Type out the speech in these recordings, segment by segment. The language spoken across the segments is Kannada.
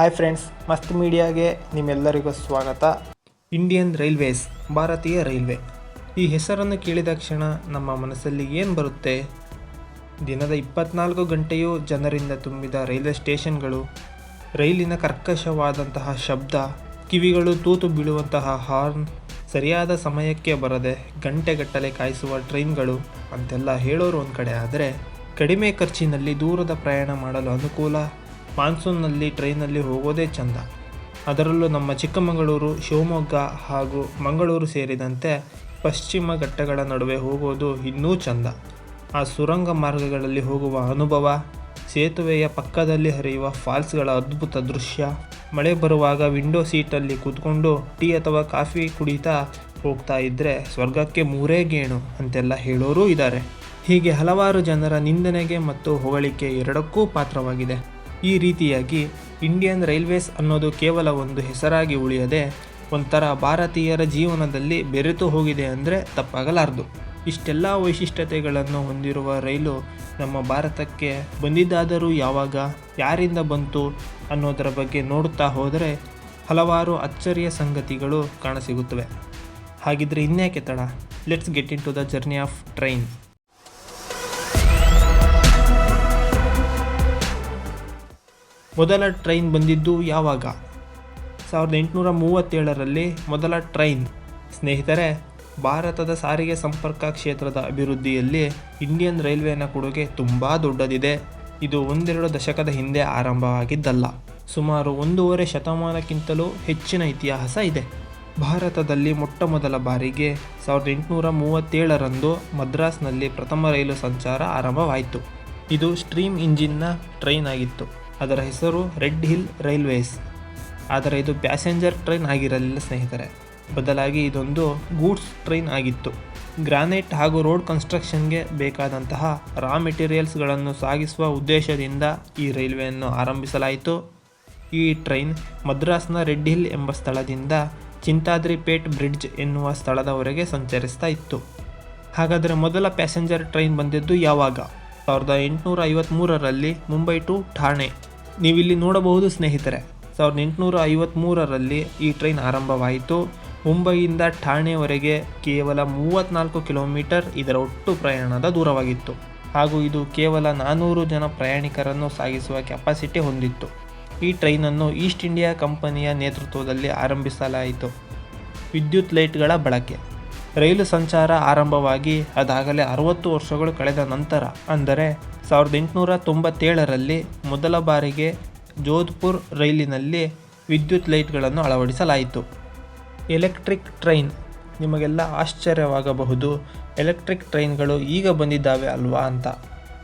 ಹಾಯ್ ಫ್ರೆಂಡ್ಸ್ ಮಸ್ತ್ ಮೀಡಿಯಾಗೆ ನಿಮ್ಮೆಲ್ಲರಿಗೂ ಸ್ವಾಗತ. ಇಂಡಿಯನ್ ರೈಲ್ವೇಸ್ ಭಾರತೀಯ ರೈಲ್ವೆ. ಈ ಹೆಸರನ್ನು ಕೇಳಿದ ಕ್ಷಣ ನಮ್ಮ ಮನಸ್ಸಲ್ಲಿ ಏನು ಬರುತ್ತೆ? ದಿನದ ಇಪ್ಪತ್ನಾಲ್ಕು ಗಂಟೆಯೂ ಜನರಿಂದ ತುಂಬಿದ ರೈಲ್ವೆ ಸ್ಟೇಷನ್ಗಳು, ರೈಲಿನ ಕರ್ಕಶವಾದಂತಹ ಶಬ್ದ, ಕಿವಿಗಳು ತೂತು ಬೀಳುವಂತಹ ಹಾರ್ನ್, ಸರಿಯಾದ ಸಮಯಕ್ಕೆ ಬರದೆ ಗಂಟೆಗಟ್ಟಲೆ ಕಾಯಿಸುವ ಟ್ರೈನ್ಗಳು, ಅಂತೆಲ್ಲ ಹೇಳೋರು ಒಂದು ಕಡೆ ಆದರೆ ಕಡಿಮೆ ಖರ್ಚಿನಲ್ಲಿ ದೂರದ ಪ್ರಯಾಣ ಮಾಡಲು ಅನುಕೂಲ ಮಾನ್ಸೂನ್ನಲ್ಲಿ ಟ್ರೈನಲ್ಲಿ ಹೋಗೋದೇ ಚಂದ. ಅದರಲ್ಲೂ ನಮ್ಮ ಚಿಕ್ಕಮಗಳೂರು, ಶಿವಮೊಗ್ಗ ಹಾಗೂ ಮಂಗಳೂರು ಸೇರಿದಂತೆ ಪಶ್ಚಿಮ ಘಟ್ಟಗಳ ನಡುವೆ ಹೋಗೋದು ಇನ್ನೂ ಚಂದ. ಆ ಸುರಂಗ ಮಾರ್ಗಗಳಲ್ಲಿ ಹೋಗುವ ಅನುಭವ, ಸೇತುವೆಯ ಪಕ್ಕದಲ್ಲಿ ಹರಿಯುವ ಫಾಲ್ಸ್ಗಳ ಅದ್ಭುತ ದೃಶ್ಯ, ಮಳೆ ಬರುವಾಗ ವಿಂಡೋ ಸೀಟಲ್ಲಿ ಕೂತ್ಕೊಂಡು ಟೀ ಅಥವಾ ಕಾಫಿ ಕುಡಿತಾ ಹೋಗ್ತಾ ಇದ್ದರೆ ಸ್ವರ್ಗಕ್ಕೆ ಮೂರೇ ಗೇಣು ಅಂತೆಲ್ಲ ಹೇಳೋರೂ ಇದ್ದಾರೆ ಹೀಗೆ ಹಲವಾರು ಜನರ ನಿಂದನೆಗೆ ಮತ್ತು ಹೊಗಳಿಕೆ ಎರಡಕ್ಕೂ ಪಾತ್ರವಾಗಿದೆ. ಈ ರೀತಿಯಾಗಿ ಇಂಡಿಯನ್ ರೈಲ್ವೇಸ್ ಅನ್ನೋದು ಕೇವಲ ಒಂದು ಹೆಸರಾಗಿ ಉಳಿಯದೆ ಒಂಥರ ಭಾರತೀಯರ ಜೀವನದಲ್ಲಿ ಬೆರೆತು ಹೋಗಿದೆ ಅಂದರೆ ತಪ್ಪಾಗಲಾರದು. ಇಷ್ಟೆಲ್ಲ ವೈಶಿಷ್ಟ್ಯತೆಗಳನ್ನು ಹೊಂದಿರುವ ರೈಲು ನಮ್ಮ ಭಾರತಕ್ಕೆ ಬಂದಿದ್ದಾದರೂ ಯಾವಾಗ, ಯಾರಿಂದ ಬಂತು ಅನ್ನೋದರ ಬಗ್ಗೆ ನೋಡುತ್ತಾ ಹೋದರೆ ಹಲವಾರು ಅಚ್ಚರಿಯ ಸಂಗತಿಗಳು ಕಾಣಸಿಗುತ್ತವೆ. ಹಾಗಿದ್ರೆ ಇನ್ಯಾಕೆ ತಡ? Let's get in to the journey of train ಮೊದಲ ಟ್ರೈನ್ ಬಂದಿದ್ದು ಯಾವಾಗ? ಸಾವಿರದ ಎಂಟುನೂರ ಮೂವತ್ತೇಳರಲ್ಲಿ ಮೊದಲ ಟ್ರೈನ್. ಸ್ನೇಹಿತರೆ, ಭಾರತದ ಸಾರಿಗೆ ಸಂಪರ್ಕ ಕ್ಷೇತ್ರದ ಅಭಿವೃದ್ಧಿಯಲ್ಲಿ ಇಂಡಿಯನ್ ರೈಲ್ವೆನ ಕೊಡುಗೆ ತುಂಬ ದೊಡ್ಡದಿದೆ. ಇದು ಒಂದೆರಡು ದಶಕದ ಹಿಂದೆ ಆರಂಭವಾಗಿದ್ದಲ್ಲ. ಸುಮಾರು ಒಂದೂವರೆ ಶತಮಾನಕ್ಕಿಂತಲೂ ಹೆಚ್ಚಿನ ಇತಿಹಾಸ ಇದೆ. ಭಾರತದಲ್ಲಿ ಮೊಟ್ಟ ಮೊದಲ ಬಾರಿಗೆ ಸಾವಿರದ ಎಂಟುನೂರ ಮೂವತ್ತೇಳರಂದು ಮದ್ರಾಸ್ನಲ್ಲಿ ಪ್ರಥಮ ರೈಲು ಸಂಚಾರ ಆರಂಭವಾಯಿತು. ಇದು ಸ್ಟ್ರೀಮ್ ಇಂಜಿನ್ನ ಟ್ರೈನ್ ಆಗಿತ್ತು. ಅದರ ಹೆಸರು ರೆಡ್ ಹಿಲ್ ರೈಲ್ವೇಸ್. ಆದರೆ ಇದು ಪ್ಯಾಸೆಂಜರ್ ಟ್ರೈನ್ ಆಗಿರಲಿಲ್ಲ ಸ್ನೇಹಿತರೆ. ಬದಲಾಗಿ ಇದೊಂದು ಗೂಡ್ಸ್ ಟ್ರೈನ್ ಆಗಿತ್ತು. ಗ್ರಾನೈಟ್ ಹಾಗೂ ರೋಡ್ ಕನ್ಸ್ಟ್ರಕ್ಷನ್ಗೆ ಬೇಕಾದಂತಹ ರಾ ಮೆಟೀರಿಯಲ್ಸ್ಗಳನ್ನು ಸಾಗಿಸುವ ಉದ್ದೇಶದಿಂದ ಈ ರೈಲ್ವೆಯನ್ನು ಆರಂಭಿಸಲಾಯಿತು. ಈ ಟ್ರೈನ್ ಮದ್ರಾಸ್ನ ರೆಡ್ ಹಿಲ್ ಎಂಬ ಸ್ಥಳದಿಂದ ಚಿಂತಾದ್ರಿಪೇಟ್ ಬ್ರಿಡ್ಜ್ ಎನ್ನುವ ಸ್ಥಳದವರೆಗೆ ಸಂಚರಿಸ್ತಾ ಇತ್ತು. ಹಾಗಾದರೆ ಮೊದಲ ಪ್ಯಾಸೆಂಜರ್ ಟ್ರೈನ್ ಬಂದಿದ್ದು ಯಾವಾಗ? ಸಾವಿರದ ಎಂಟುನೂರ ಐವತ್ತ್ಮೂರರಲ್ಲಿ ಮುಂಬೈ ಟು ಠಾಣೆ. ನೀವಿಲ್ಲಿ ನೋಡಬಹುದು ಸ್ನೇಹಿತರೆ ಸಾವಿರದ ಎಂಟುನೂರ ಐವತ್ತ್ಮೂರರಲ್ಲಿ ಈ ಟ್ರೈನ್ ಆರಂಭವಾಯಿತು. ಮುಂಬೈಯಿಂದ ಠಾಣೆವರೆಗೆ ಕೇವಲ ಮೂವತ್ತ್ನಾಲ್ಕು ಕಿಲೋಮೀಟರ್, ಇದರ ಒಟ್ಟು ಪ್ರಯಾಣದ ದೂರವಾಗಿತ್ತು. ಹಾಗೂ ಇದು ಕೇವಲ ನಾನ್ನೂರು ಜನ ಪ್ರಯಾಣಿಕರನ್ನು ಸಾಗಿಸುವ ಕೆಪಾಸಿಟಿ ಹೊಂದಿತ್ತು. ಈ ಟ್ರೈನನ್ನು ಈಸ್ಟ್ ಇಂಡಿಯಾ ಕಂಪನಿಯ ನೇತೃತ್ವದಲ್ಲಿ ಆರಂಭಿಸಲಾಯಿತು. ವಿದ್ಯುತ್ ಲೈಟ್ಗಳ ಬಳಕೆ. ರೈಲು ಸಂಚಾರ ಆರಂಭವಾಗಿ ಅದಾಗಲೇ ಅರವತ್ತು ವರ್ಷಗಳು ಕಳೆದ ನಂತರ, ಅಂದರೆ ಸಾವಿರದ ಎಂಟುನೂರ ತೊಂಬತ್ತೇಳರಲ್ಲಿ ಮೊದಲ ಬಾರಿಗೆ ಜೋಧ್ಪುರ್ ರೈಲಿನಲ್ಲಿ ವಿದ್ಯುತ್ ಲೈಟ್ಗಳನ್ನು ಅಳವಡಿಸಲಾಯಿತು. ಎಲೆಕ್ಟ್ರಿಕ್ ಟ್ರೈನ್, ನಿಮಗೆಲ್ಲ ಆಶ್ಚರ್ಯವಾಗಬಹುದು, ಎಲೆಕ್ಟ್ರಿಕ್ ಟ್ರೈನ್ಗಳು ಈಗ ಬಂದಿದ್ದಾವೆ ಅಲ್ವಾ ಅಂತ.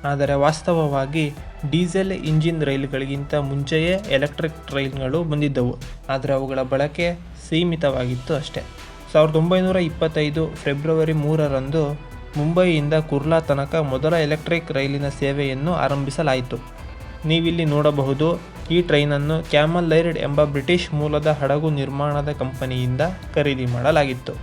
ಆದರೆ ವಾಸ್ತವವಾಗಿ ಡೀಸೆಲ್ ಇಂಜಿನ್ ರೈಲುಗಳಿಗಿಂತ ಮುಂಚೆಯೇ ಎಲೆಕ್ಟ್ರಿಕ್ ಟ್ರೈನ್ಗಳು ಬಂದಿದ್ದವು, ಆದರೆ ಅವುಗಳ ಬಳಕೆ ಸೀಮಿತವಾಗಿತ್ತು ಅಷ್ಟೆ. ಸಾವಿರದ ಒಂಬೈನೂರ ಇಪ್ಪತ್ತೈದು ಫೆಬ್ರವರಿ ಮೂರರಂದು ಮುಂಬೈಯಿಂದ ಕುರ್ಲಾ ತನಕ ಮೊದಲ ಎಲೆಕ್ಟ್ರಿಕ್ ರೈಲಿನ ಸೇವೆಯನ್ನು ಆರಂಭಿಸಲಾಯಿತು. ನೀವಿಲ್ಲಿ ನೋಡಬಹುದು, ಈ ಟ್ರೈನನ್ನು ಕ್ಯಾಮಲ್ ಲೈರ್ಡ್ ಎಂಬ ಬ್ರಿಟಿಷ್ ಮೂಲದ ಹಡಗು ನಿರ್ಮಾಣದ ಕಂಪನಿಯಿಂದ ಖರೀದಿ ಮಾಡಲಾಗಿತ್ತು.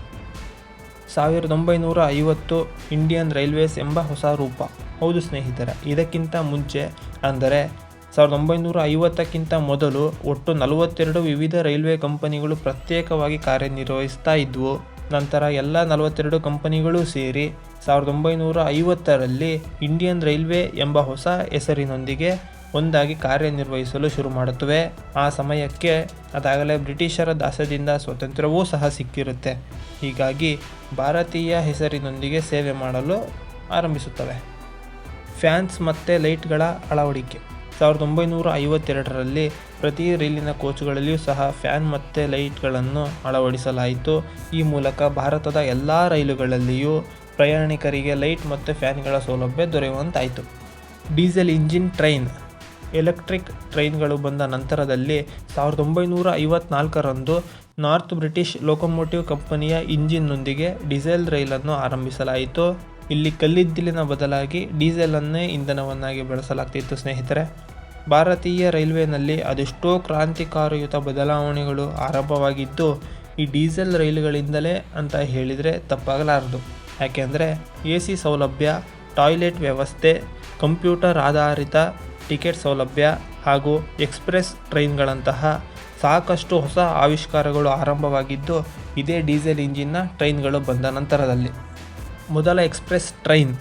ಸಾವಿರದ ಒಂಬೈನೂರ ಐವತ್ತು ಇಂಡಿಯನ್ ರೈಲ್ವೇಸ್ ಎಂಬ ಹೊಸ ರೂಪ. ಹೌದು ಸ್ನೇಹಿತರೆ, ಇದಕ್ಕಿಂತ ಮುಂಚೆ ಅಂದರೆ ಸಾವಿರದ ಒಂಬೈನೂರ ಐವತ್ತಕ್ಕಿಂತ ಮೊದಲು ಒಟ್ಟು ನಲವತ್ತೆರಡು ವಿವಿಧ ರೈಲ್ವೆ ಕಂಪನಿಗಳು ಪ್ರತ್ಯೇಕವಾಗಿ ಕಾರ್ಯನಿರ್ವಹಿಸ್ತಾ ಇದ್ವು. ನಂತರ ಎಲ್ಲ ನಲವತ್ತೆರಡು ಕಂಪನಿಗಳು ಸೇರಿ ಸಾವಿರದ ಒಂಬೈನೂರ ಐವತ್ತರಲ್ಲಿ ಇಂಡಿಯನ್ ರೈಲ್ವೆ ಎಂಬ ಹೊಸ ಹೆಸರಿನೊಂದಿಗೆ ಒಂದಾಗಿ ಕಾರ್ಯನಿರ್ವಹಿಸಲು ಶುರು ಮಾಡುತ್ತವೆ. ಆ ಸಮಯಕ್ಕೆ ಅದಾಗಲೇ ಬ್ರಿಟಿಷರ ದಾಸದಿಂದ ಸ್ವಾತಂತ್ರ್ಯವೂ ಸಹ ಸಿಕ್ಕಿರುತ್ತೆ. ಹೀಗಾಗಿ ಭಾರತೀಯ ಹೆಸರಿನೊಂದಿಗೆ ಸೇವೆ ಮಾಡಲು ಆರಂಭಿಸುತ್ತವೆ. ಫ್ಯಾನ್ಸ್ ಮತ್ತು ಲೈಟ್ಗಳ ಅಳವಡಿಕೆ. ಸಾವಿರದ ಒಂಬೈನೂರ ಐವತ್ತೆರಡರಲ್ಲಿ ಪ್ರತಿ ರೈಲಿನ ಕೋಚ್ಗಳಲ್ಲಿಯೂ ಸಹ ಫ್ಯಾನ್ ಮತ್ತು ಲೈಟ್ಗಳನ್ನು ಅಳವಡಿಸಲಾಯಿತು. ಈ ಮೂಲಕ ಭಾರತದ ಎಲ್ಲ ರೈಲುಗಳಲ್ಲಿಯೂ ಪ್ರಯಾಣಿಕರಿಗೆ ಲೈಟ್ ಮತ್ತು ಫ್ಯಾನ್ಗಳ ಸೌಲಭ್ಯ ದೊರೆಯುವಂತಾಯಿತು. ಡೀಸೆಲ್ ಇಂಜಿನ್ ಟ್ರೈನ್, ಎಲೆಕ್ಟ್ರಿಕ್ ಟ್ರೈನ್ಗಳು ಬಂದ ನಂತರದಲ್ಲಿ ಸಾವಿರದ ಒಂಬೈನೂರ ಐವತ್ನಾಲ್ಕರಂದು ನಾರ್ತ್ ಬ್ರಿಟಿಷ್ ಲೋಕೋಮೋಟಿವ್ ಕಂಪನಿಯ ಇಂಜಿನ್ನೊಂದಿಗೆ ಡೀಸೆಲ್ ರೈಲನ್ನು ಆರಂಭಿಸಲಾಯಿತು. ಇಲ್ಲಿ ಕಲ್ಲಿದ್ದಲಿನ ಬದಲಾಗಿ ಡೀಸೆಲನ್ನೇ ಇಂಧನವನ್ನಾಗಿ ಬಳಸಲಾಗ್ತಿತ್ತು ಸ್ನೇಹಿತರೆ. ಭಾರತೀಯ ರೈಲ್ವೆನಲ್ಲಿ ಅದೆಷ್ಟೋ ಕ್ರಾಂತಿಕಾರಯುತ ಬದಲಾವಣೆಗಳು ಆರಂಭವಾಗಿದ್ದು, ಈ ಡೀಸೆಲ್ ರೈಲುಗಳಿಂದಲೇ ಅಂತ ಹೇಳಿದರೆ ತಪ್ಪಾಗಲಾರದು. ಯಾಕೆಂದರೆ ಎ ಸಿ ಸೌಲಭ್ಯ, ಟಾಯ್ಲೆಟ್ ವ್ಯವಸ್ಥೆ, ಕಂಪ್ಯೂಟರ್ ಆಧಾರಿತ ಟಿಕೆಟ್ ಸೌಲಭ್ಯ ಹಾಗೂ ಎಕ್ಸ್ಪ್ರೆಸ್ ಟ್ರೈನ್ಗಳಂತಹ ಸಾಕಷ್ಟು ಹೊಸ ಆವಿಷ್ಕಾರಗಳು ಆರಂಭವಾಗಿದ್ದು, ಇದೇ ಡೀಸೆಲ್ ಇಂಜಿನ್ನ ಟ್ರೈನ್ಗಳು ಬಂದ ನಂತರದಲ್ಲಿ. ಮೊದಲ ಎಕ್ಸ್ಪ್ರೆಸ್ ಟ್ರೈನ್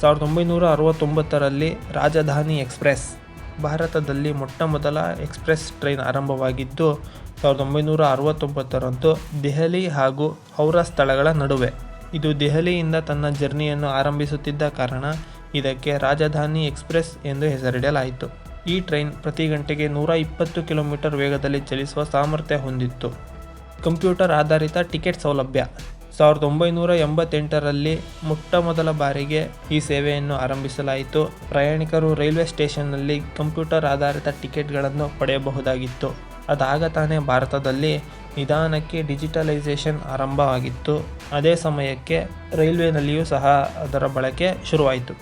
ಸಾವಿರದ ಒಂಬೈನೂರ ಅರವತ್ತೊಂಬತ್ತರಲ್ಲಿ ರಾಜಧಾನಿ ಎಕ್ಸ್ಪ್ರೆಸ್. ಭಾರತದಲ್ಲಿ ಮೊಟ್ಟ ಮೊದಲ ಎಕ್ಸ್ಪ್ರೆಸ್ ಟ್ರೈನ್ ಆರಂಭವಾಗಿದ್ದು, ಸಾವಿರದ ಒಂಬೈನೂರ ಅರವತ್ತೊಂಬತ್ತರಂದು ದೆಹಲಿ ಹಾಗೂ ಹೌರಾ ಸ್ಥಳಗಳ ನಡುವೆ. ಇದು ದೆಹಲಿಯಿಂದ ತನ್ನ ಜರ್ನಿಯನ್ನು ಆರಂಭಿಸುತ್ತಿದ್ದ ಕಾರಣ ಇದಕ್ಕೆ ರಾಜಧಾನಿ ಎಕ್ಸ್ಪ್ರೆಸ್ ಎಂದು ಹೆಸರಿಡಲಾಯಿತು. ಈ ಟ್ರೈನ್ ಪ್ರತಿ ಗಂಟೆಗೆ ನೂರ ಇಪ್ಪತ್ತು ಕಿಲೋಮೀಟರ್ ವೇಗದಲ್ಲಿ ಚಲಿಸುವ ಸಾಮರ್ಥ್ಯ ಹೊಂದಿತ್ತು. ಕಂಪ್ಯೂಟರ್ ಆಧಾರಿತ ಟಿಕೆಟ್ ಸೌಲಭ್ಯ ಸಾವಿರದ ಒಂಬೈನೂರ ಎಂಬತ್ತೆಂಟರಲ್ಲಿ ಮೊಟ್ಟ ಮೊದಲ ಬಾರಿಗೆ ಈ ಸೇವೆಯನ್ನು ಆರಂಭಿಸಲಾಯಿತು. ಪ್ರಯಾಣಿಕರು ರೈಲ್ವೆ ಸ್ಟೇಷನ್ನಲ್ಲಿ ಕಂಪ್ಯೂಟರ್ ಆಧಾರಿತ ಟಿಕೆಟ್ಗಳನ್ನು ಪಡೆಯಬಹುದಾಗಿತ್ತು. ಅದಾಗ ತಾನೇ ಭಾರತದಲ್ಲಿ ನಿಧಾನಕ್ಕೆ ಡಿಜಿಟಲೈಸೇಷನ್ ಆರಂಭವಾಗಿತ್ತು. ಅದೇ ಸಮಯಕ್ಕೆ ರೈಲ್ವೆನಲ್ಲಿಯೂ ಸಹ ಅದರ ಬಳಕೆ ಶುರುವಾಯಿತು.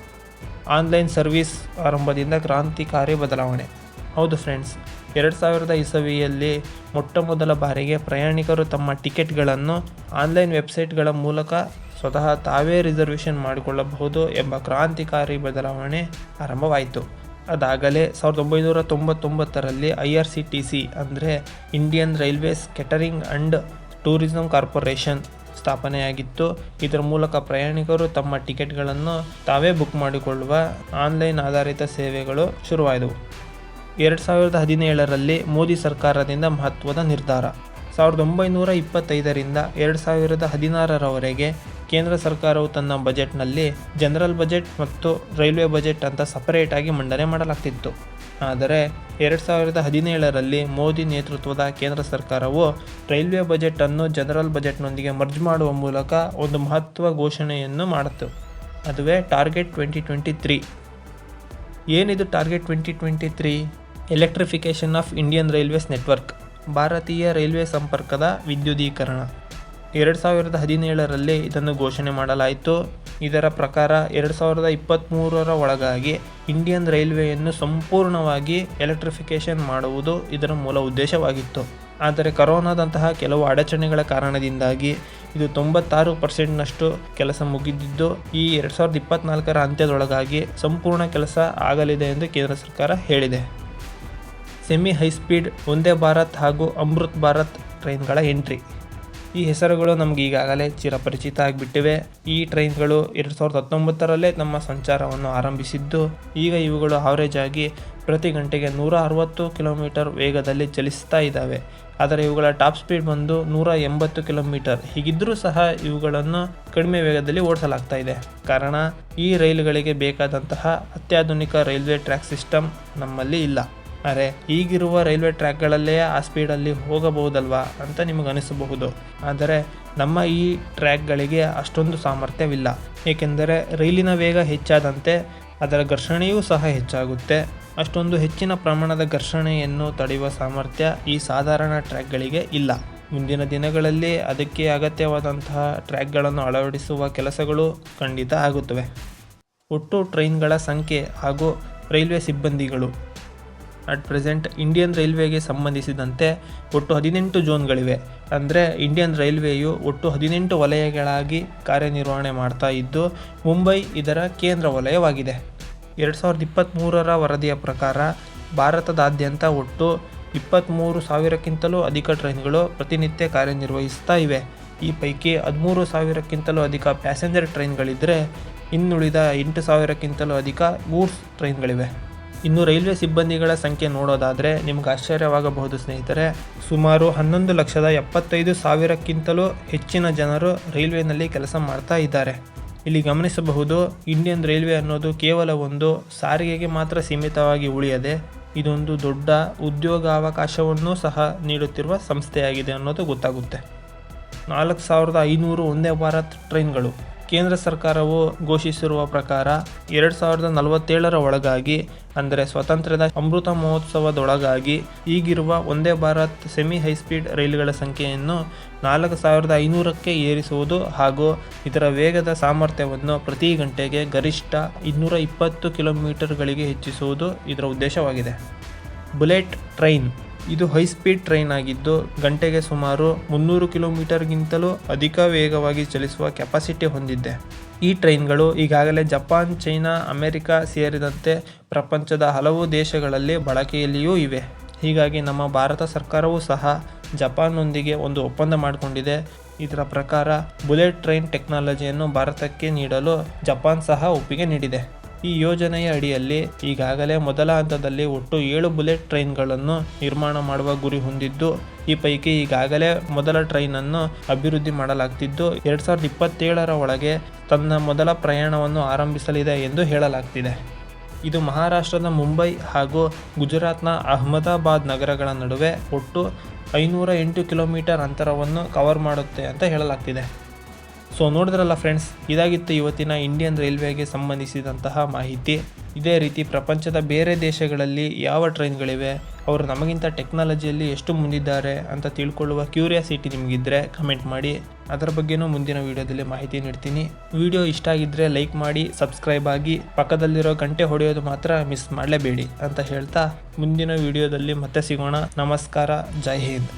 ಆನ್ಲೈನ್ ಸರ್ವಿಸ್ ಆರಂಭದಿಂದ ಕ್ರಾಂತಿಕಾರಿ ಬದಲಾವಣೆ. ಹೌದು ಫ್ರೆಂಡ್ಸ್ ಎರಡು ಸಾವಿರದ ಇಸವಿಯಲ್ಲಿ ಮೊಟ್ಟ ಮೊದಲ ಬಾರಿಗೆ ಪ್ರಯಾಣಿಕರು ತಮ್ಮ ಟಿಕೆಟ್ಗಳನ್ನು ಆನ್ಲೈನ್ ವೆಬ್ಸೈಟ್ಗಳ ಮೂಲಕ ಸ್ವತಃ ತಾವೇ ರಿಸರ್ವೇಷನ್ ಮಾಡಿಕೊಳ್ಳಬಹುದು ಎಂಬ ಕ್ರಾಂತಿಕಾರಿ ಬದಲಾವಣೆ ಆರಂಭವಾಯಿತು. ಅದಾಗಲೇ ಸಾವಿರದ ಒಂಬೈನೂರ ತೊಂಬತ್ತೊಂಬತ್ತರಲ್ಲಿ I R C T C ಅಂದರೆ Indian railways catering and tourism corporation ಸ್ಥಾಪನೆಯಾಗಿತ್ತು. ಇದರ ಮೂಲಕ ಪ್ರಯಾಣಿಕರು ತಮ್ಮ ಟಿಕೆಟ್ಗಳನ್ನು ತಾವೇ ಬುಕ್ ಮಾಡಿಕೊಳ್ಳುವ ಆನ್ಲೈನ್ ಆಧಾರಿತ ಸೇವೆಗಳು ಶುರುವಾದವು. ಎರಡು ಸಾವಿರದ ಹದಿನೇಳರಲ್ಲಿ ಮೋದಿ ಸರ್ಕಾರದಿಂದ ಮಹತ್ವದ ನಿರ್ಧಾರ. ಸಾವಿರದ ಒಂಬೈನೂರ ಇಪ್ಪತ್ತೈದರಿಂದ ಎರಡು ಸಾವಿರದ ಹದಿನಾರರವರೆಗೆ ಕೇಂದ್ರ ಸರ್ಕಾರವು ತನ್ನ ಬಜೆಟ್ನಲ್ಲಿ ಜನರಲ್ ಬಜೆಟ್ ಮತ್ತು ರೈಲ್ವೆ ಬಜೆಟ್ ಅಂತ ಸಪರೇಟಾಗಿ ಮಂಡನೆ ಮಾಡಲಾಗ್ತಿತ್ತು. ಆದರೆ ಎರಡು ಸಾವಿರದ ಹದಿನೇಳರಲ್ಲಿ ಮೋದಿ ನೇತೃತ್ವದ ಕೇಂದ್ರ ಸರ್ಕಾರವು ರೈಲ್ವೆ ಬಜೆಟನ್ನು ಜನರಲ್ ಬಜೆಟ್ನೊಂದಿಗೆ ಮರ್ಜ್ ಮಾಡುವ ಮೂಲಕ ಒಂದು ಮಹತ್ವ ಘೋಷಣೆಯನ್ನು ಮಾಡಿತು. ಅದುವೇ ಟಾರ್ಗೆಟ್ ಟ್ವೆಂಟಿ ಟ್ವೆಂಟಿ ತ್ರೀ. ಏನಿದು target twenty twenty three? Electrification of Indian railways network ಭಾರತೀಯ ರೈಲ್ವೆ ಸಂಪರ್ಕದ ವಿದ್ಯುದೀಕರಣ. ಎರಡು ಸಾವಿರದ ಹದಿನೇಳರಲ್ಲಿ ಇದನ್ನು ಘೋಷಣೆ ಮಾಡಲಾಯಿತು. ಇದರ ಪ್ರಕಾರ ಎರಡು ಸಾವಿರದ ಇಪ್ಪತ್ತ್ಮೂರರ ಒಳಗಾಗಿ ಇಂಡಿಯನ್ ರೈಲ್ವೆಯನ್ನು ಸಂಪೂರ್ಣವಾಗಿ ಎಲೆಕ್ಟ್ರಿಫಿಕೇಷನ್ ಮಾಡುವುದು ಇದರ ಮೂಲ ಉದ್ದೇಶವಾಗಿತ್ತು. ಆದರೆ ಕರೋನಾದಂತಹ ಕೆಲವು ಅಡಚಣೆಗಳ ಕಾರಣದಿಂದಾಗಿ ಇದು ತೊಂಬತ್ತಾರು ಪರ್ಸೆಂಟ್ನಷ್ಟು ಕೆಲಸ ಮುಗಿದಿದ್ದು, ಈ ಎರಡು ಸಾವಿರದ ಇಪ್ಪತ್ತ್ನಾಲ್ಕರ ಅಂತ್ಯದೊಳಗಾಗಿ ಸಂಪೂರ್ಣ ಕೆಲಸ ಆಗಲಿದೆ ಎಂದು ಕೇಂದ್ರ ಸರ್ಕಾರ ಹೇಳಿದೆ. ಸೆಮಿ ಹೈಸ್ಪೀಡ್ ವಂದೇ ಭಾರತ್ ಹಾಗೂ ಅಮೃತ್ ಭಾರತ್ ಟ್ರೈನ್ಗಳ ಎಂಟ್ರಿ. ಈ ಹೆಸರುಗಳು ನಮಗೆ ಈಗಾಗಲೇ ಚಿರಪರಿಚಿತ ಆಗಿಬಿಟ್ಟಿವೆ. ಈ ಟ್ರೈನ್ಗಳು ಎರಡು ಸಾವಿರದ ಹತ್ತೊಂಬತ್ತರಲ್ಲೇ ನಮ್ಮ ಸಂಚಾರವನ್ನು ಆರಂಭಿಸಿದ್ದು. ಈಗ ಇವುಗಳು ಆವರೇಜ್ ಆಗಿ ಪ್ರತಿ ಗಂಟೆಗೆ ನೂರ ಅರವತ್ತು ಕಿಲೋಮೀಟರ್ ವೇಗದಲ್ಲಿ ಚಲಿಸ್ತಾ ಇದ್ದಾವೆ. ಆದರೆ ಇವುಗಳ ಟಾಪ್ ಸ್ಪೀಡ್ ಬಂದು ನೂರ ಎಂಬತ್ತು ಕಿಲೋಮೀಟರ್. ಹೀಗಿದ್ದರೂ ಸಹ ಇವುಗಳನ್ನು ಕಡಿಮೆ ವೇಗದಲ್ಲಿ ಓಡಿಸಲಾಗ್ತಾ ಇದೆ. ಕಾರಣ, ಈ ರೈಲುಗಳಿಗೆ ಬೇಕಾದಂತಹ ಅತ್ಯಾಧುನಿಕ ರೈಲ್ವೆ ಟ್ರ್ಯಾಕ್ ಸಿಸ್ಟಮ್ ನಮ್ಮಲ್ಲಿ ಇಲ್ಲ. ಅರೆ, ಈಗಿರುವ ರೈಲ್ವೆ ಟ್ರ್ಯಾಕ್ಗಳಲ್ಲೇ ಆ ಸ್ಪೀಡಲ್ಲಿ ಹೋಗಬಹುದಲ್ವಾ ಅಂತ ನಿಮಗೆ ಅನಿಸಬಹುದು ಆದರೆ ನಮ್ಮ ಈ ಟ್ರ್ಯಾಕ್ಗಳಿಗೆ ಅಷ್ಟೊಂದು ಸಾಮರ್ಥ್ಯವಿಲ್ಲ. ಏಕೆಂದರೆ ರೈಲಿನ ವೇಗ ಹೆಚ್ಚಾದಂತೆ ಅದರ ಘರ್ಷಣೆಯೂ ಸಹ ಹೆಚ್ಚಾಗುತ್ತೆ. ಅಷ್ಟೊಂದು ಹೆಚ್ಚಿನ ಪ್ರಮಾಣದ ಘರ್ಷಣೆಯನ್ನು ತಡೆಯುವ ಸಾಮರ್ಥ್ಯ ಈ ಸಾಧಾರಣ ಟ್ರ್ಯಾಕ್ಗಳಿಗೆ ಇಲ್ಲ. ಮುಂದಿನ ದಿನಗಳಲ್ಲಿ ಅದಕ್ಕೆ ಅಗತ್ಯವಾದಂತಹ ಟ್ರ್ಯಾಕ್ಗಳನ್ನು ಅಳವಡಿಸುವ ಕೆಲಸಗಳು ಖಂಡಿತ ಆಗುತ್ತವೆ. ಒಟ್ಟು ಟ್ರೈನ್ಗಳ ಸಂಖ್ಯೆ ಹಾಗೂ ರೈಲ್ವೆ ಸಿಬ್ಬಂದಿಗಳು ಅಟ್ ಪ್ರೆಸೆಂಟ್ ಇಂಡಿಯನ್ ರೈಲ್ವೆಗೆ ಸಂಬಂಧಿಸಿದಂತೆ ಒಟ್ಟು ಹದಿನೆಂಟು ಝೋನ್ಗಳಿವೆ ಅಂದರೆ ಇಂಡಿಯನ್ ರೈಲ್ವೆಯು ಒಟ್ಟು ಹದಿನೆಂಟು ವಲಯಗಳಾಗಿ ಕಾರ್ಯನಿರ್ವಹಣೆ ಮಾಡ್ತಾ ಇದ್ದು, ಮುಂಬೈ ಇದರ ಕೇಂದ್ರ ವಲಯವಾಗಿದೆ. ಎರಡು ಸಾವಿರದ ಇಪ್ಪತ್ತ್ಮೂರರ ವರದಿಯ ಪ್ರಕಾರ, ಭಾರತದಾದ್ಯಂತ ಒಟ್ಟು ಇಪ್ಪತ್ತ್ಮೂರು ಸಾವಿರಕ್ಕಿಂತಲೂ ಅಧಿಕ ಟ್ರೈನ್ಗಳು ಪ್ರತಿನಿತ್ಯ ಕಾರ್ಯನಿರ್ವಹಿಸ್ತಾ ಇವೆ. ಈ ಪೈಕಿ ಹದಿಮೂರು ಸಾವಿರಕ್ಕಿಂತಲೂ ಅಧಿಕ ಪ್ಯಾಸೆಂಜರ್ ಟ್ರೈನ್ಗಳಿದ್ದರೆ ಇನ್ನುಳಿದ ಎಂಟು ಸಾವಿರಕ್ಕಿಂತಲೂ ಅಧಿಕ ಗೂಡ್ಸ್ ಟ್ರೈನ್ಗಳಿವೆ. ಇನ್ನು ರೈಲ್ವೆ ಸಿಬ್ಬಂದಿಗಳ ಸಂಖ್ಯೆ ನೋಡೋದಾದರೆ ನಿಮ್ಗೆ ಆಶ್ಚರ್ಯವಾಗಬಹುದು ಸ್ನೇಹಿತರೆ. ಸುಮಾರು ಹನ್ನೊಂದು ಲಕ್ಷದ ಎಪ್ಪತ್ತೈದು ಸಾವಿರಕ್ಕಿಂತಲೂ ಹೆಚ್ಚಿನ ಜನರು ರೈಲ್ವೆನಲ್ಲಿ ಕೆಲಸ ಮಾಡ್ತಾ ಇದ್ದಾರೆ. ಇಲ್ಲಿ ಗಮನಿಸಬಹುದು, ಇಂಡಿಯನ್ ರೈಲ್ವೆ ಅನ್ನೋದು ಕೇವಲ ಒಂದು ಸಾರಿಗೆಗೆ ಮಾತ್ರ ಸೀಮಿತವಾಗಿ ಉಳಿಯದೆ, ಇದೊಂದು ದೊಡ್ಡ ಉದ್ಯೋಗಾವಕಾಶವನ್ನೂ ಸಹ ನೀಡುತ್ತಿರುವ ಸಂಸ್ಥೆಯಾಗಿದೆ ಅನ್ನೋದು ಗೊತ್ತಾಗುತ್ತೆ. ನಾಲ್ಕು ಸಾವಿರದ ಐನೂರು ಒಂದೇ ಭಾರತ್ ಟ್ರೈನ್ಗಳು. ಕೇಂದ್ರ ಸರ್ಕಾರವು ಘೋಷಿಸಿರುವ ಪ್ರಕಾರ ಎರಡು ಸಾವಿರದ ನಲವತ್ತೇಳರ ಒಳಗಾಗಿ, ಅಂದರೆ ಸ್ವಾತಂತ್ರ್ಯದ ಅಮೃತ ಮಹೋತ್ಸವದೊಳಗಾಗಿ ಈಗಿರುವ ಒಂದೇ ಭಾರತ್ ಸೆಮಿ ಹೈಸ್ಪೀಡ್ ರೈಲುಗಳ ಸಂಖ್ಯೆಯನ್ನು ನಾಲ್ಕು ಸಾವಿರದ ಐನೂರಕ್ಕೆ ಏರಿಸುವುದು ಹಾಗೂ ಇದರ ವೇಗದ ಸಾಮರ್ಥ್ಯವನ್ನು ಪ್ರತಿ ಗಂಟೆಗೆ ಗರಿಷ್ಠ ಇನ್ನೂರ ಇಪ್ಪತ್ತು ಕಿಲೋಮೀಟರ್ಗಳಿಗೆ ಹೆಚ್ಚಿಸುವುದು ಇದರ ಉದ್ದೇಶವಾಗಿದೆ. ಬುಲೆಟ್ ಟ್ರೈನ್ ಇದು ಹೈ ಸ್ಪೀಡ್ ಟ್ರೈನ್ ಆಗಿದ್ದು ಗಂಟೆಗೆ ಸುಮಾರು ಮುನ್ನೂರು ಕಿಲೋಮೀಟರ್ಗಿಂತಲೂ ಅಧಿಕ ವೇಗವಾಗಿ ಚಲಿಸುವ ಕೆಪಾಸಿಟಿ ಹೊಂದಿದೆ. ಈ ಟ್ರೈನ್ಗಳು ಈಗಾಗಲೇ ಜಪಾನ್, ಚೈನಾ, ಅಮೆರಿಕ ಸೇರಿದಂತೆ ಪ್ರಪಂಚದ ಹಲವು ದೇಶಗಳಲ್ಲಿ ಬಳಕೆಯಲ್ಲಿಯೂ ಇವೆ. ಹೀಗಾಗಿ ನಮ್ಮ ಭಾರತ ಸರ್ಕಾರವೂ ಸಹ ಜಪಾನ್ನೊಂದಿಗೆ ಒಂದು ಒಪ್ಪಂದ ಮಾಡಿಕೊಂಡಿದೆ. ಇದರ ಪ್ರಕಾರ ಬುಲೆಟ್ ಟ್ರೈನ್ ಟೆಕ್ನಾಲಜಿಯನ್ನು ಭಾರತಕ್ಕೆ ನೀಡಲು ಜಪಾನ್ ಸಹ ಒಪ್ಪಿಗೆ ನೀಡಿದೆ. ಈ ಯೋಜನೆಯ ಅಡಿಯಲ್ಲಿ ಈಗಾಗಲೇ ಮೊದಲ ಹಂತದಲ್ಲಿ ಒಟ್ಟು ಏಳು ಬುಲೆಟ್ ಟ್ರೈನ್ಗಳನ್ನು ನಿರ್ಮಾಣ ಮಾಡುವ ಗುರಿ ಹೊಂದಿದ್ದು, ಈ ಪೈಕಿ ಈಗಾಗಲೇ ಮೊದಲ ಟ್ರೈನನ್ನು ಅಭಿವೃದ್ಧಿ ಮಾಡಲಾಗ್ತಿದ್ದು, ಎರಡ್ ಸಾವಿರದ ಇಪ್ಪತ್ತೇಳರ ಒಳಗೆ ತನ್ನ ಮೊದಲ ಪ್ರಯಾಣವನ್ನು ಆರಂಭಿಸಲಿದೆ ಎಂದು ಹೇಳಲಾಗ್ತಿದೆ. ಇದು ಮಹಾರಾಷ್ಟ್ರದ ಮುಂಬೈ ಹಾಗೂ ಗುಜರಾತ್ನ ಅಹಮದಾಬಾದ್ ನಗರಗಳ ನಡುವೆ ಒಟ್ಟು ಐನೂರ ಎಂಟು ಕಿಲೋಮೀಟರ್ ಅಂತರವನ್ನು ಕವರ್ ಮಾಡುತ್ತೆ ಅಂತ ಹೇಳಲಾಗ್ತಿದೆ. ಸೊ ನೋಡಿದ್ರಲ್ಲ ಫ್ರೆಂಡ್ಸ್ ಇದಾಗಿತ್ತು ಇವತ್ತಿನ ಇಂಡಿಯನ್ ರೈಲ್ವೆಗೆ ಸಂಬಂಧಿಸಿದಂತಹ ಮಾಹಿತಿ. ಇದೇ ರೀತಿ ಪ್ರಪಂಚದ ಬೇರೆ ದೇಶಗಳಲ್ಲಿ ಯಾವ ಟ್ರೈನ್ಗಳಿವೆ ಅವರು ನಮಗಿಂತ ಟೆಕ್ನಾಲಜಿಯಲ್ಲಿ ಎಷ್ಟು ಮುಂದಿದ್ದಾರೆ ಅಂತ ತಿಳ್ಕೊಳ್ಳುವ ಕ್ಯೂರಿಯಾಸಿಟಿ ನಿಮಗಿದ್ರೆ ಕಮೆಂಟ್ ಮಾಡಿ. ಅದರ ಬಗ್ಗೆನೂ ಮುಂದಿನ ವಿಡಿಯೋದಲ್ಲಿ ಮಾಹಿತಿ ನೀಡ್ತೀನಿ. ವಿಡಿಯೋ ಇಷ್ಟ ಆಗಿದ್ದರೆ ಲೈಕ್ ಮಾಡಿ ಸಬ್ಸ್ಕ್ರೈಬ್ ಆಗಿ, ಪಕ್ಕದಲ್ಲಿರೋ ಗಂಟೆ ಹೊಡೆಯೋದು ಮಾತ್ರ ಮಿಸ್ ಮಾಡಲೇಬೇಡಿ ಅಂತ ಹೇಳ್ತಾ ಮುಂದಿನ ವಿಡಿಯೋದಲ್ಲಿ ಮತ್ತೆ ಸಿಗೋಣ. ನಮಸ್ಕಾರ, ಜೈ ಹಿಂದ್.